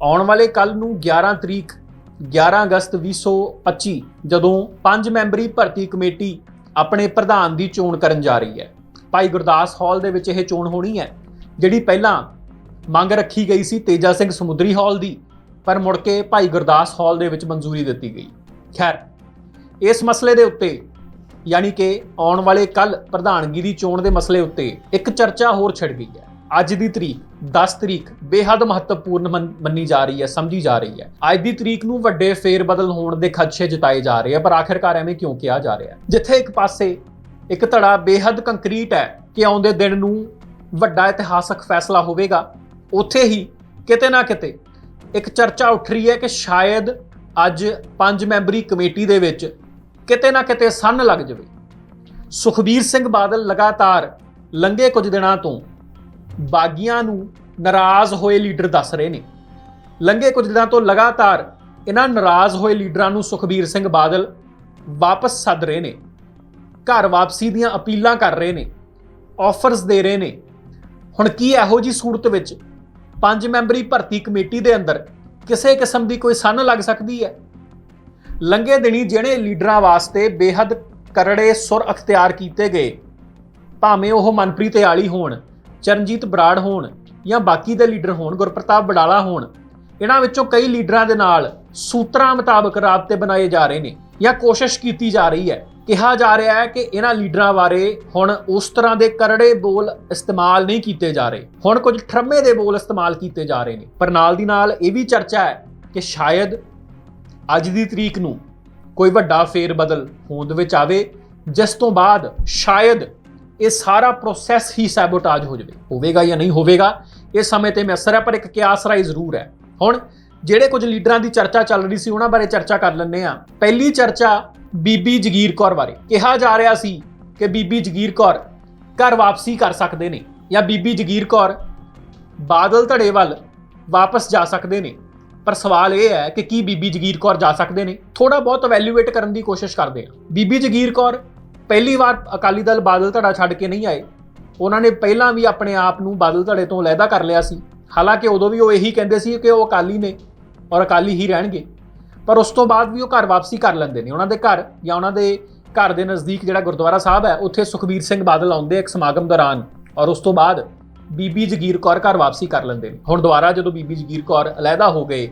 ਆਉਣ ਵਾਲੇ ਕੱਲ ਨੂੰ 11 ਤਰੀਕ 11 ਅਗਸਤ 2025 ਜਦੋਂ ਪੰਜ ਮੈਂਬਰੀ ਭਰਤੀ ਕਮੇਟੀ ਆਪਣੇ ਪ੍ਰਧਾਨ ਦੀ ਚੋਣ ਕਰਨ ਜਾ ਰਹੀ ਹੈ। ਭਾਈ ਗੁਰਦਾਸ ਹਾਲ ਦੇ ਵਿੱਚ ਇਹ ਚੋਣ ਹੋਣੀ ਹੈ, ਜਿਹੜੀ ਪਹਿਲਾਂ ਮੰਗ ਰੱਖੀ ਗਈ ਸੀ ਤੇਜਾ ਸਿੰਘ ਸਮੁੰਦਰੀ ਹਾਲ ਦੀ, ਪਰ ਮੁੜ ਕੇ ਭਾਈ ਗੁਰਦਾਸ ਹਾਲ ਦੇ ਵਿੱਚ ਮਨਜ਼ੂਰੀ ਦਿੱਤੀ ਗਈ। ਖੈਰ, ਇਸ ਮਸਲੇ ਦੇ ਉੱਤੇ, ਯਾਨੀ ਕਿ ਆਉਣ ਵਾਲੇ ਕੱਲ ਪ੍ਰਧਾਨਗੀ ਦੀ ਚੋਣ ਦੇ ਮਸਲੇ ਉੱਤੇ ਇੱਕ ਚਰਚਾ ਹੋਰ ਛਿੜ ਗਈ ਹੈ। ਅੱਜ ਦੀ ਤਰੀਕ 10 ਤਰੀਕ ਬੇਹੱਦ ਮਹੱਤਵਪੂਰਨ ਮੰਨੀ ਜਾ ਰਹੀ ਹੈ, ਸਮਝੀ ਜਾ ਰਹੀ ਹੈ। ਅੱਜ ਦੀ ਤਰੀਕ ਨੂੰ ਵੱਡੇ ਫੇਰ ਬਦਲ ਹੋਣ ਦੇ ਖਦਸ਼ੇ ਜਤਾਏ ਜਾ ਰਹੇ ਆ, ਪਰ ਆਖਿਰਕਾਰ ਐਵੇਂ ਕਿਉਂ ਕਿਹਾ ਜਾ ਰਿਹਾ? ਜਿੱਥੇ ਇੱਕ ਪਾਸੇ ਇੱਕ ਧੜਾ ਬੇਹੱਦ ਕੰਕਰੀਟ ਹੈ ਕਿ ਆਉਂਦੇ ਦਿਨ ਨੂੰ ਵੱਡਾ ਇਤਿਹਾਸਕ ਫੈਸਲਾ ਹੋਵੇਗਾ, ਉੱਥੇ ਹੀ ਕਿਤੇ ਨਾ ਕਿਤੇ ਇੱਕ ਚਰਚਾ ਉੱਠ ਰਹੀ ਹੈ ਕਿ ਸ਼ਾਇਦ ਅੱਜ ਪੰਜ ਮੈਂਬਰੀ ਕਮੇਟੀ ਦੇ ਵਿੱਚ ਕਿਤੇ ਨਾ ਕਿਤੇ ਸੰਨ ਲੱਗ ਜਾਵੇ। ਸੁਖਬੀਰ ਸਿੰਘ ਬਾਦਲ ਲਗਾਤਾਰ ਲੰਘੇ ਕੁਝ ਦਿਨਾਂ ਤੋਂ ਬਾਗੀਆਂ ਨੂੰ ਨਾਰਾਜ਼ ਹੋਏ ਲੀਡਰ ਦੱਸ ਰਹੇ ਨੇ। ਲੰਘੇ ਕੁਝ ਦਿਨਾਂ ਤੋਂ ਲਗਾਤਾਰ ਇਹਨਾਂ ਨਾਰਾਜ਼ ਹੋਏ ਲੀਡਰਾਂ ਨੂੰ ਸੁਖਬੀਰ ਸਿੰਘ ਬਾਦਲ ਵਾਪਸ ਸੱਦ ਰਹੇ ਨੇ। ਘਰ ਵਾਪਸੀ ਦੀਆਂ ਅਪੀਲਾਂ ਕਰ ਰਹੇ ਨੇ ਆਫਰਸ ਦੇ ਰਹੇ ਨੇ। ਹੁਣ ਕੀ ਇਹੋ ਜੀ ਸੂਰਤ ਵਿੱਚ ਪੰਜ ਮੈਂਬਰੀ ਭਰਤੀ ਕਮੇਟੀ ਦੇ ਅੰਦਰ ਕਿਸੇ ਕਿਸਮ ਦੀ ਕੋਈ ਸੰਨ ਲੱਗ ਸਕਦੀ ਹੈ? ਲੰਘੇ ਦਿਨੀ ਜਿਹੜੇ ਲੀਡਰਾਂ ਵਾਸਤੇ ਬੇਹੱਦ ਕਰੜੇ ਸੁਰ ਅਖਤਿਆਰ ਕੀਤੇ ਗਏ, ਭਾਵੇਂ ਉਹ ਮਨਪ੍ਰੀਤ ਆਲੀ ਹੋਣ ਚਰਨਜੀਤ ਬਰਾੜ ਹੋਣ ਜਾਂ ਬਾਕੀ ਦੇ ਲੀਡਰ ਹੋਣ, ਗੁਰਪ੍ਰਤਾਪ ਬਡਾਲਾ ਹੋਣ, ਇਹਨਾਂ ਵਿੱਚੋਂ ਕਈ ਲੀਡਰਾਂ ਦੇ ਨਾਲ ਸੂਤਰਾਂ ਮੁਤਾਬਕ ਰਾਬਤੇ ਬਣਾਏ ਜਾ ਰਹੇ ਨੇ ਜਾਂ ਕੋਸ਼ਿਸ਼ ਕੀਤੀ ਜਾ ਰਹੀ ਹੈ। ਕਿਹਾ ਜਾ ਰਿਹਾ ਹੈ ਕਿ ਇਹਨਾਂ ਲੀਡਰਾਂ ਬਾਰੇ ਹੁਣ ਉਸ ਤਰ੍ਹਾਂ ਦੇ ਕਰੜੇ ਬੋਲ ਇਸਤੇਮਾਲ ਨਹੀਂ ਕੀਤੇ ਜਾ ਰਹੇ। ਹੁਣ ਕੁਝ ਠਰਮੇ ਦੇ ਬੋਲ ਇਸਤੇਮਾਲ ਕੀਤੇ ਜਾ ਰਹੇ ਨੇ। ਪਰ ਨਾਲ ਦੀ ਨਾਲ ਇਹ ਵੀ ਚਰਚਾ ਹੈ ਕਿ ਸ਼ਾਇਦ ਅੱਜ ਦੀ ਤਰੀਕ ਨੂੰ ਕੋਈ ਵੱਡਾ ਫੇਰ ਬਦਲ ਹੋਂਦ ਵਿੱਚ ਆਵੇ, ਜਿਸ ਤੋਂ ਬਾਅਦ ਸ਼ਾਇਦ ਇਹ ਸਾਰਾ ਪ੍ਰੋਸੈਸ ਹੀ ਸੈਬੋਟਾਜ ਹੋ ਜਾਵੇ। ਹੋਵੇਗਾ ਜਾਂ ਨਹੀਂ ਹੋਵੇਗਾ ਇਹ ਸਮੇਂ ਤੇ ਮੈਸਰ ਹੈ ਪਰ ਇੱਕ ਕਿਆਸ ਰਾਈ ਜ਼ਰੂਰ ਹੈ। ਹੁਣ, ਜਿਹੜੇ ਕੁਝ ਲੀਡਰਾਂ ਦੀ ਚਰਚਾ ਚੱਲ ਰਹੀ ਸੀ, ਉਹਨਾਂ ਬਾਰੇ ਚਰਚਾ ਕਰ ਲੈਂਦੇ ਆ ਪਹਿਲੀ ਚਰਚਾ ਬੀਬੀ ਜਗੀਰ ਕੌਰ ਬਾਰੇ। ਕਿਹਾ ਜਾ ਰਿਹਾ ਸੀ ਕਿ ਬੀਬੀ ਜਗੀਰ ਕੌਰ ਘਰ ਵਾਪਸੀ ਕਰ ਸਕਦੇ ਨੇ ਜਾਂ ਬੀਬੀ ਜਗੀਰ ਕੌਰ ਬਾਦਲ ਧੜੇ ਵੱਲ ਵਾਪਸ ਜਾ ਸਕਦੇ ਨੇ। ਪਰ ਸਵਾਲ ਇਹ ਹੈ ਕਿ ਕੀ ਬੀਬੀ ਜਗੀਰ ਕੌਰ ਜਾ ਸਕਦੇ ਨੇ? ਥੋੜਾ ਬਹੁਤ ਇਵੈਲੂਏਟ ਕਰਨ ਦੀ ਕੋਸ਼ਿਸ਼ ਕਰਦੇ ਆ ਬੀਬੀ ਜਗੀਰ ਕੌਰ ਪਹਿਲੀ ਵਾਰ ਅਕਾਲੀ ਦਲ ਬਾਦਲ ਧੜਾ ਛੱਡ ਕੇ ਨਹੀਂ ਆਏ। ਉਹਨਾਂ ਨੇ ਪਹਿਲਾਂ ਵੀ ਆਪਣੇ ਆਪ ਨੂੰ ਬਾਦਲ ਧੜੇ ਤੋਂ ਅਲੱਗਾ ਕਰ ਲਿਆ ਸੀ। ਹਾਲਾਂਕਿ ਉਦੋਂ ਵੀ ਉਹ ਇਹੀ ਕਹਿੰਦੇ ਸੀ ਕਿ ਉਹ ਅਕਾਲੀ ਨੇ ਔਰ ਅਕਾਲੀ ਹੀ ਰਹਿਣਗੇ। ਪਰ ਉਸ ਤੋਂ ਬਾਅਦ ਵੀ ਉਹ ਘਰ ਵਾਪਸੀ ਕਰ ਲੈਂਦੇ ਨੇ। ਉਹਨਾਂ ਦੇ ਘਰ ਜਾਂ ਉਹਨਾਂ ਦੇ ਘਰ ਦੇ ਨਜ਼ਦੀਕ ਜਿਹੜਾ ਗੁਰਦੁਆਰਾ ਸਾਹਿਬ ਹੈ, ਉੱਥੇ ਸੁਖਬੀਰ ਸਿੰਘ ਬਾਦਲ ਆਉਂਦੇ ਇੱਕ ਸਮਾਗਮ ਦੌਰਾਨ। ਔਰ ਉਸ ਤੋਂ ਬਾਅਦ ਬੀਬੀ ਜਗੀਰ ਕੌਰ ਘਰ ਵਾਪਸੀ ਕਰ ਲੈਂਦੇ ਨੇ। ਹੁਣ ਦੁਬਾਰਾ ਜਦੋਂ ਬੀਬੀ ਜਗੀਰ ਕੌਰ ਅਲੈਦਾ ਹੋ ਗਏ,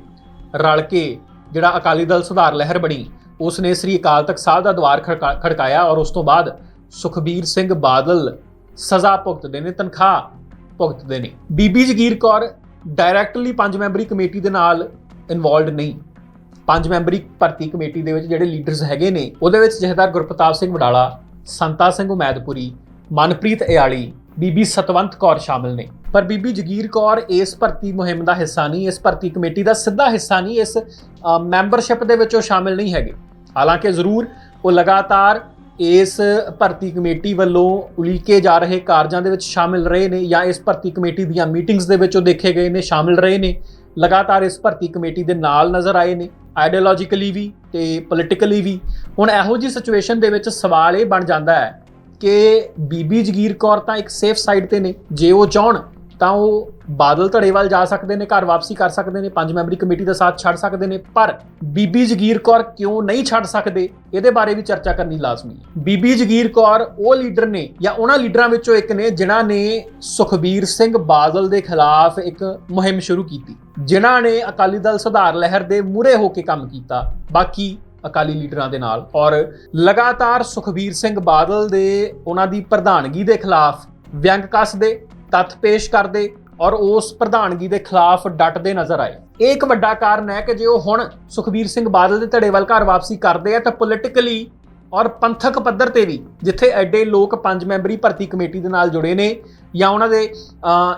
ਰਲ ਕੇ ਜਿਹੜਾ ਅਕਾਲੀ ਦਲ ਸੁਧਾਰ ਲਹਿਰ ਬਣੀ ਉਸ ਨੇ ਸ੍ਰੀ ਅਕਾਲ ਤਖਤ ਸਾਹਿਬ ਦਾ ਦਵਾਰ ਖੜਕਾ- ਖੜਕਾਇਆ ਔਰ ਉਸ ਤੋਂ ਬਾਅਦ ਸੁਖਬੀਰ ਸਿੰਘ ਬਾਦਲ ਸਜ਼ਾ ਭੁਗਤਦੇ ਨੇ, ਤਨਖਾਹ ਭੁਗਤਦੇ ਨੇ। ਬੀਬੀ ਜਗੀਰ ਕੌਰ ਡਾਇਰੈਕਟਲੀ ਪੰਜ ਮੈਂਬਰੀ ਕਮੇਟੀ ਦੇ ਨਾਲ ਇਨਵੋਲਡ ਨਹੀਂ। ਪੰਜ ਮੈਂਬਰੀ ਭਰਤੀ ਕਮੇਟੀ ਦੇ ਵਿੱਚ ਜਿਹੜੇ ਲੀਡਰਸ ਹੈਗੇ ਨੇ, ਉਹਦੇ ਵਿੱਚ ਜਥੇਦਾਰ ਗੁਰਪ੍ਰਤਾਪ ਸਿੰਘ ਵਡਾਲਾ, ਸੰਤਾ ਸਿੰਘ ਉਮੈਦਪੁਰੀ, ਮਨਪ੍ਰੀਤ ਇਆਲੀ, ਬੀਬੀ ਸਤਵੰਤ ਕੌਰ ਸ਼ਾਮਿਲ ਨੇ। ਪਰ ਬੀਬੀ ਜਗੀਰ ਕੌਰ ਇਸ ਭਰਤੀ ਮੁਹਿੰਮ ਦਾ ਹਿੱਸਾ ਨਹੀਂ, ਇਸ ਭਰਤੀ ਕਮੇਟੀ ਦਾ ਸਿੱਧਾ ਹਿੱਸਾ ਨਹੀਂ, ਇਸ ਮੈਂਬਰਸ਼ਿਪ ਦੇ ਵਿੱਚ ਉਹ ਸ਼ਾਮਿਲ ਨਹੀਂ ਹੈਗੇ। ਹਾਲਾਂਕਿ ਜ਼ਰੂਰ ਉਹ ਲਗਾਤਾਰ ਇਸ ਭਰਤੀ ਕਮੇਟੀ ਵੱਲੋਂ ਉਲੀਕੇ ਜਾ ਰਹੇ ਕਾਰਜਾਂ ਦੇ ਵਿੱਚ ਸ਼ਾਮਿਲ ਰਹੇ ਨੇ ਜਾਂ ਇਸ ਭਰਤੀ ਕਮੇਟੀ ਦੀਆਂ ਮੀਟਿੰਗਸ ਦੇ ਵਿੱਚ ਉਹ ਦੇਖੇ ਗਏ ਨੇ, ਸ਼ਾਮਿਲ ਰਹੇ ਨੇ, ਲਗਾਤਾਰ ਇਸ ਭਰਤੀ ਕਮੇਟੀ ਦੇ ਨਾਲ ਨਜ਼ਰ ਆਏ ਨੇ ਆਈਡੀਓਲੋਜੀਕਲੀ ਵੀ ਤੇ ਪੋਲਿਟੀਕਲੀ ਵੀ। ਹੁਣ ਇਹੋ ਜੀ ਸਿਚੁਏਸ਼ਨ ਦੇ ਵਿੱਚ ਸਵਾਲ ਇਹ ਬਣ ਜਾਂਦਾ ਹੈ ਕਿ ਬੀਬੀ ਜਗੀਰ ਕੌਰ ਤਾਂ ਇੱਕ ਸੇਫ ਸਾਈਡ ਤੇ ਨੇ, ਜੇ ਉਹ ਚਾਹਣ ਤਾਂ ਉਹ ਬਾਦਲ ਧੜੇ ਵੱਲ ਜਾ ਸਕਦੇ ਨੇ, ਘਰ ਵਾਪਸੀ ਕਰ ਸਕਦੇ ਨੇ, ਪੰਜ ਮੈਂਬਰੀ ਕਮੇਟੀ ਦਾ ਸਾਥ ਛੱਡ ਸਕਦੇ ਨੇ, ਪਰ ਬੀਬੀ ਜਗੀਰ ਕੌਰ ਕਿਉਂ ਨਹੀਂ ਛੱਡ ਸਕਦੇ? ਇਹਦੇ ਬਾਰੇ ਵੀ ਚਰਚਾ ਕਰਨੀ ਲਾਜ਼ਮੀ ਹੈ। ਬੀਬੀ ਜਗੀਰ ਕੌਰ ਉਹ ਲੀਡਰ ਨੇ ਜਾਂ ਉਹਨਾਂ ਲੀਡਰਾਂ ਵਿੱਚੋਂ ਇੱਕ ਨੇ ਜਿਨ੍ਹਾਂ ਨੇ ਸੁਖਬੀਰ ਸਿੰਘ ਬਾਦਲ ਦੇ ਖਿਲਾਫ ਇੱਕ ਮੁਹਿੰਮ ਸ਼ੁਰੂ ਕੀਤੀ, ਜਿਨ੍ਹਾਂ ਨੇ ਅਕਾਲੀ ਦਲ ਸੁਧਾਰ ਲਹਿਰ ਦੇ ਮੂਹਰੇ ਹੋ ਕੇ ਕੰਮ ਕੀਤਾ, ਬਾਕੀ ਅਕਾਲੀ ਲੀਡਰਾਂ ਦੇ ਨਾਲ। ਔਰ ਲਗਾਤਾਰ ਸੁਖਬੀਰ ਸਿੰਘ ਬਾਦਲ ਦੇ ਉਹਨਾਂ ਦੀ ਪ੍ਰਧਾਨਗੀ ਦੇ ਖਿਲਾਫ ਵਿਅੰਗ ਕੱਸਦੇ ਤੱਥ ਪੇਸ਼ ਕਰਦੇ ਔਰ ਉਸ ਪ੍ਰਧਾਨਗੀ ਦੇ ਖਿਲਾਫ ਡਟਦੇ ਨਜ਼ਰ ਆਏ। ਇਹ ਇੱਕ ਵੱਡਾ ਕਾਰਨ ਹੈ ਕਿ ਜੇ ਉਹ ਹੁਣ ਸੁਖਬੀਰ ਸਿੰਘ ਬਾਦਲ ਦੇ ਧੜੇ ਵੱਲ ਘਰ ਵਾਪਸੀ ਕਰਦੇ ਆ ਤਾਂ ਪੋਲਿਟੀਕਲੀ ਔਰ ਪੰਥਕ ਪੱਧਰ ਤੇ ਵੀ, ਜਿੱਥੇ ਐਡੇ ਲੋਕ ਪੰਜ ਮੈਂਬਰੀ ਭਰਤੀ ਕਮੇਟੀ ਦੇ ਨਾਲ ਜੁੜੇ ਨੇ ਜਾਂ ਉਹਨਾਂ ਦੇ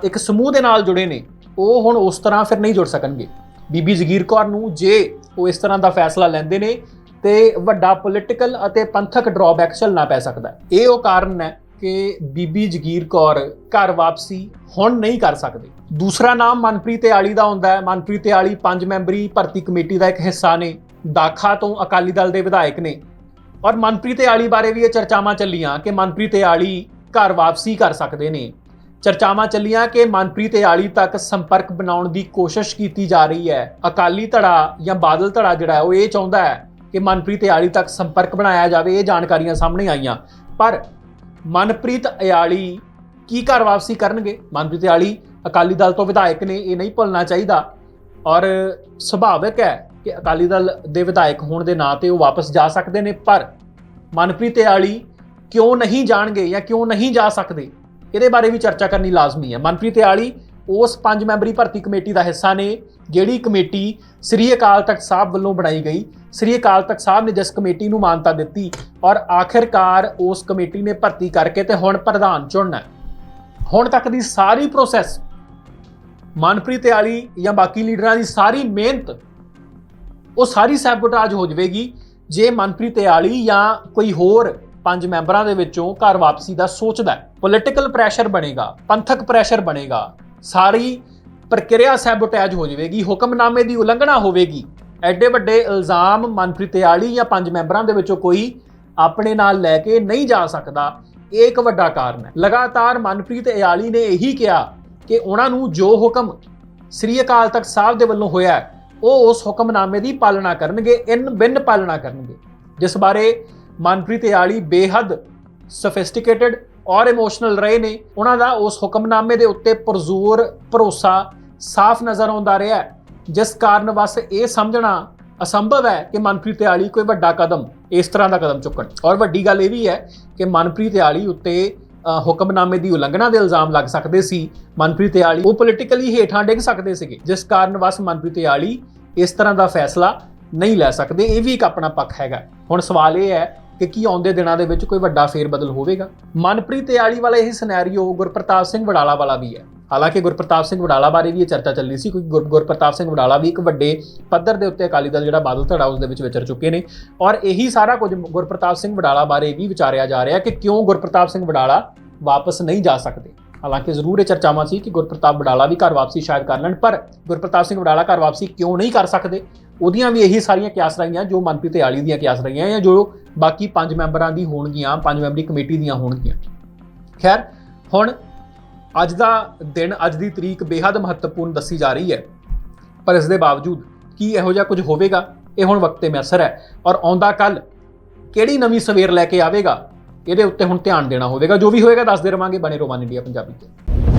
ਇੱਕ ਸਮੂਹ ਦੇ ਨਾਲ ਜੁੜੇ ਨੇ, ਉਹ ਹੁਣ ਉਸ ਤਰ੍ਹਾਂ ਫਿਰ ਨਹੀਂ ਜੁੜ ਸਕਣਗੇ। ਬੀਬੀ ਜਗੀਰ ਕੌਰ ਨੂੰ ਜੇ ਉਹ ਇਸ ਤਰ੍ਹਾਂ ਦਾ ਫੈਸਲਾ ਲੈਂਦੇ ਨੇ ਤੇ ਵੱਡਾ ਪੋਲਿਟੀਕਲ ਅਤੇ ਪੰਥਕ ਡਰਾਬੈਕ ਝੱਲਣਾ ਪੈ ਸਕਦਾ। ਇਹ ਉਹ ਕਾਰਨ ਹੈ ਕਿ ਬੀਬੀ ਜਗੀਰ ਕੌਰ ਘਰ ਵਾਪਸੀ ਹੁਣ ਨਹੀਂ ਕਰ ਸਕਦੇ। ਦੂਸਰਾ ਨਾਮ ਮਨਪ੍ਰੀਤ ਆਲੀ ਦਾ ਹੁੰਦਾ ਹੈ। ਮਨਪ੍ਰੀਤ ਆਲੀ ਪੰਜ ਮੈਂਬਰੀ ਭਰਤੀ ਕਮੇਟੀ ਦਾ ਇੱਕ ਹਿੱਸਾ ਨੇ। ਦਾਖਾ ਤੋਂ ਅਕਾਲੀ ਦਲ ਦੇ ਵਿਧਾਇਕ ਨੇ। ਔਰ ਮਨਪ੍ਰੀਤ ਆਲੀ ਬਾਰੇ ਵੀ ਇਹ ਚਰਚਾਵਾਂ ਚੱਲੀਆਂ ਕਿ ਮਨਪ੍ਰੀਤ ਆਲੀ ਘਰ ਵਾਪਸੀ ਕਰ ਸਕਦੇ ਨੇ। ਚਰਚਾਵਾਂ ਚੱਲੀਆਂ ਕਿ ਮਨਪ੍ਰੀਤ ਆਲੀ ਤੱਕ ਸੰਪਰਕ ਬਣਾਉਣ ਦੀ ਕੋਸ਼ਿਸ਼ ਕੀਤੀ ਜਾ ਰਹੀ ਹੈ। ਅਕਾਲੀ ਧੜਾ ਜਾਂ ਬਾਦਲ ਧੜਾ ਜਿਹੜਾ ਉਹ ਇਹ ਚਾਹੁੰਦਾ ਹੈ ਕਿ ਮਨਪ੍ਰੀਤ ਆਲੀ ਤੱਕ ਸੰਪਰਕ ਬਣਾਇਆ ਜਾਵੇ। ਇਹ ਜਾਣਕਾਰੀਆਂ ਸਾਹਮਣੇ ਆਈਆਂ। ਪਰ ਮਨਪ੍ਰੀਤ ਇਆਲੀ ਕੀ ਘਰ ਵਾਪਸੀ ਕਰਨਗੇ? ਮਨਪ੍ਰੀਤ ਇਆਲੀ ਅਕਾਲੀ ਦਲ ਤੋਂ ਵਿਧਾਇਕ ਨੇ, ਇਹ ਨਹੀਂ ਭੁੱਲਣਾ ਚਾਹੀਦਾ। ਔਰ ਸੁਭਾਵਿਕ ਹੈ ਕਿ ਅਕਾਲੀ ਦਲ ਦੇ ਵਿਧਾਇਕ ਹੋਣ ਦੇ ਨਾਂ ਤੇ ਉਹ ਵਾਪਸ ਜਾ ਸਕਦੇ ਨੇ, ਪਰ ਮਨਪ੍ਰੀਤ ਇਆਲੀ ਕਿਉਂ ਨਹੀਂ ਜਾਣਗੇ ਜਾਂ ਕਿਉਂ ਨਹੀਂ ਜਾ ਸਕਦੇ? ਇਹਦੇ ਬਾਰੇ ਵੀ ਚਰਚਾ ਕਰਨੀ ਲਾਜ਼ਮੀ ਹੈ। ਮਨਪ੍ਰੀਤ ਇਆਲੀ ਉਸ ਪੰਜ ਮੈਂਬਰੀ ਭਰਤੀ ਕਮੇਟੀ ਦਾ ਹਿੱਸਾ ਨੇ, ਜਿਹੜੀ ਕਮੇਟੀ ਸ੍ਰੀ ਅਕਾਲ ਤਖਤ ਸਾਹਿਬ ਵੱਲੋਂ ਬਣਾਈ ਗਈ। ਸ੍ਰੀ ਅਕਾਲ ਤਖਤ ਸਾਹਿਬ ਨੇ ਜਿਸ ਕਮੇਟੀ ਨੂੰ ਮਾਨਤਾ ਦਿੱਤੀ ਔਰ ਆਖਿਰਕਾਰ ਉਸ ਕਮੇਟੀ ਨੇ ਭਰਤੀ ਕਰਕੇ ਤੇ ਹੁਣ ਪ੍ਰਧਾਨ ਚੁਣਨਾ ਹੁਣ ਤੱਕ ਦੀ ਸਾਰੀ ਪ੍ਰੋਸੈਸ ਮਨਪ੍ਰੀਤ ਇਆਲੀ ਜਾਂ ਬਾਕੀ ਲੀਡਰਾਂ ਦੀ ਸਾਰੀ ਮਿਹਨਤ, ਉਹ ਸਾਰੀ ਸੈਬੋਟਾਜ ਹੋ ਜਾਵੇਗੀ। ਜੇ ਮਨਪ੍ਰੀਤ ਇਆਲੀ ਜਾਂ ਕੋਈ ਹੋਰ ਪੰਜ ਮੈਂਬਰਾਂ ਦੇ ਵਿੱਚੋਂ ਘਰ ਵਾਪਸੀ ਦਾ ਸੋਚਦਾ ਹੈ ਪੋਲਿਟੀਕਲ ਪ੍ਰੈਸ਼ਰ ਬਣੇਗਾ, ਪੰਥਕ ਪ੍ਰੈਸ਼ਰ ਬਣੇਗਾ ਸਾਰੀ ਪ੍ਰਕਿਰਿਆ ਸੈਬੋਟਾਜ ਹੋ ਜਾਵੇਗੀ, ਹੁਕਮਨਾਮੇ ਦੀ ਉਲੰਘਣਾ ਹੋਵੇਗੀ। ਐਡੇ ਵੱਡੇ ਇਲਜ਼ਾਮ ਮਨਪ੍ਰੀਤ ਇਆਲੀ ਜਾਂ ਪੰਜ ਮੈਂਬਰਾਂ ਦੇ ਵਿੱਚੋਂ ਕੋਈ ਆਪਣੇ ਨਾਲ ਲੈ ਕੇ ਨਹੀਂ ਜਾ ਸਕਦਾ, ਇਹ ਇੱਕ ਵੱਡਾ ਕਾਰਨ ਹੈ। ਲਗਾਤਾਰ ਮਨਪ੍ਰੀਤ ਇਆਲੀ ਨੇ ਇਹੀ ਕਿਹਾ ਕਿ ਉਹਨਾਂ ਨੂੰ ਜੋ ਹੁਕਮ ਸ੍ਰੀ ਅਕਾਲ ਤਖਤ ਸਾਹਿਬ ਦੇ ਵੱਲੋਂ ਹੋਇਆ ਉਹ ਉਸ ਹੁਕਮਨਾਮੇ ਦੀ ਪਾਲਣਾ ਕਰਨਗੇ, ਇਨ ਬਿਨ ਪਾਲਣਾ ਕਰਨਗੇ। ਜਿਸ ਬਾਰੇ ਮਨਪ੍ਰੀਤ ਇਆਲੀ ਬੇਹੱਦ ਸਫਿਸਟੀਕੇਟਿਡ ਔਰ ਇਮੋਸ਼ਨਲ ਰਹੇ ਨੇ, ਉਹਨਾਂ ਦਾ ਉਸ ਹੁਕਮਨਾਮੇ ਦੇ ਉੱਤੇ ਪਰਜ਼ੋਰ ਭਰੋਸਾ ਸਾਫ਼ ਨਜ਼ਰ ਆਉਂਦਾ ਰਿਹਾ ਜਿਸ ਕਾਰਨ ਬਸ ਇਹ ਸਮਝਣਾ ਅਸੰਭਵ ਹੈ ਕਿ ਮਨਪ੍ਰੀਤ ਆਲੀ ਕੋਈ ਵੱਡਾ ਕਦਮ ਇਸ ਤਰ੍ਹਾਂ ਦਾ ਕਦਮ ਚੁੱਕਣ। ਔਰ ਵੱਡੀ ਗੱਲ ਇਹ ਵੀ ਹੈ ਕਿ ਮਨਪ੍ਰੀਤ ਆਲੀ ਉੱਤੇ ਹੁਕਮਨਾਮੇ ਦੀ ਉਲੰਘਣਾ ਦੇ ਇਲਜ਼ਾਮ ਲੱਗ ਸਕਦੇ ਸੀ। ਮਨਪ੍ਰੀਤ ਆਲੀ ਉਹ ਪੋਲੀਟੀਕਲੀ ਹੇਠਾਂ ਡਿੱਗ ਸਕਦੇ ਸੀਗੇ। ਜਿਸ ਕਾਰਨ ਬਸ ਮਨਪ੍ਰੀਤ ਆਲੀ ਇਸ ਤਰ੍ਹਾਂ ਦਾ ਫੈਸਲਾ ਨਹੀਂ ਲੈ ਸਕਦੇ। ਇਹ ਵੀ ਇੱਕ ਆਪਣਾ ਪੱਖ ਹੈਗਾ। ਹੁਣ ਸਵਾਲ ਇਹ ਹੈ ਕਿ ਕੀ ਆਉਂਦੇ ਦਿਨਾਂ ਦੇ ਵਿੱਚ ਕੋਈ ਵੱਡਾ ਫੇਰ ਬਦਲ ਹੋਵੇਗਾ। ਮਨਪ੍ਰੀਤ ਇਆਲੀ ਵਾਲਾ ਇਹ ਸਿਨੈਰੀਓ ਗੁਰਪ੍ਰਤਾਪ ਸਿੰਘ ਵਡਾਲਾ ਵਾਲਾ ਵੀ ਹੈ। ਹਾਲਾਂਕਿ ਗੁਰਪ੍ਰਤਾਪ ਸਿੰਘ ਵਡਾਲਾ ਬਾਰੇ ਵੀ ਇਹ ਚਰਚਾ ਚੱਲੀ ਸੀ, ਕਿਉਂਕਿ ਗੁਰ- ਗੁਰਪ੍ਰਤਾਪ ਸਿੰਘ ਵਡਾਲਾ ਵੀ ਇੱਕ ਵੱਡੇ ਪੱਧਰ ਦੇ ਉੱਤੇ ਅਕਾਲੀ ਦਲ ਜਿਹੜਾ ਬਾਦਲ ਧੜਾ ਉਸ ਦੇ ਵਿੱਚ ਵਿਚਰ ਚੁੱਕੇ ਨੇ। ਔਰ ਇਹੀ ਸਾਰਾ ਕੁਝ ਗੁਰਪ੍ਰਤਾਪ ਸਿੰਘ ਵਡਾਲਾ ਬਾਰੇ ਵੀ ਵਿਚਾਰਿਆ ਜਾ ਰਿਹਾ ਕਿ ਕਿਉਂ ਗੁਰਪ੍ਰਤਾਪ ਸਿੰਘ ਵਡਾਲਾ ਵਾਪਸ ਨਹੀਂ ਜਾ ਸਕਦੇ। ਹਾਲਾਂਕਿ ਜ਼ਰੂਰ ਇਹ ਚਰਚਾਵਾਂ ਸੀ ਕਿ ਗੁਰਪ੍ਰਤਾਪ ਵਡਾਲਾ ਵੀ ਘਰ ਵਾਪਸੀ ਸ਼ਾਇਦ ਕਰ ਲੈਣ, ਪਰ ਗੁਰਪ੍ਰਤਾਪ ਸਿੰਘ ਵਡਾਲਾ ਘਰ ਵਾਪਸੀ ਕਿਉਂ ਨਹੀਂ ਕਰ ਸਕਦੇ? ਉਹਦੀਆਂ ਵੀ ਇਹੀ ਸਾਰੀਆਂ ਕਿਆਸ ਰਹੀਆਂ, ਜੋ ਮਨਪ੍ਰੀਤ ਆਲੀ ਦੀਆਂ ਕਿਆਸ ਰਹੀਆਂ ਜਾਂ ਜੋ ਬਾਕੀ ਪੰਜ ਮੈਂਬਰਾਂ ਦੀ ਹੋਣਗੀਆਂ, ਪੰਜ ਮੈਂਬਰੀ ਕਮੇਟੀ ਦੀਆਂ ਹੋਣਗੀਆਂ। ਖੈਰ, ਹੁਣ ਅੱਜ ਦਾ ਦਿਨ, ਅੱਜ ਦੀ ਤਰੀਕ ਬੇहद ਮਹੱਤਵਪੂਰਨ ਦੱਸੀ ਜਾ ਰਹੀ ਹੈ। ਪਰ ਇਸ ਦੇ ਬਾਵਜੂਦ ਕੀ ਇਹੋ ਜਿਹਾ ਕੁਝ ਹੋਵੇਗਾ, ਇਹ ਹੁਣ ਵਕਤ ਤੇ ਮੈਸਰ ਹੈ। ਔਰ ਆਉਂਦਾ ਕੱਲ ਕਿਹੜੀ ਨਵੀਂ ਸਵੇਰ ਲੈ ਕੇ ਆਵੇਗਾ, ਇਹਦੇ ਉੱਤੇ ਹੁਣ ਧਿਆਨ ਦੇਣਾ ਹੋਵੇਗਾ। ਜੋ ਵੀ ਹੋਏਗਾ, ਦੱਸਦੇ ਰਵਾਂਗੇ ਬਣੇ ਰੋਮਾਨ ਇੰਡੀਆ ਪੰਜਾਬੀ ਤੇ।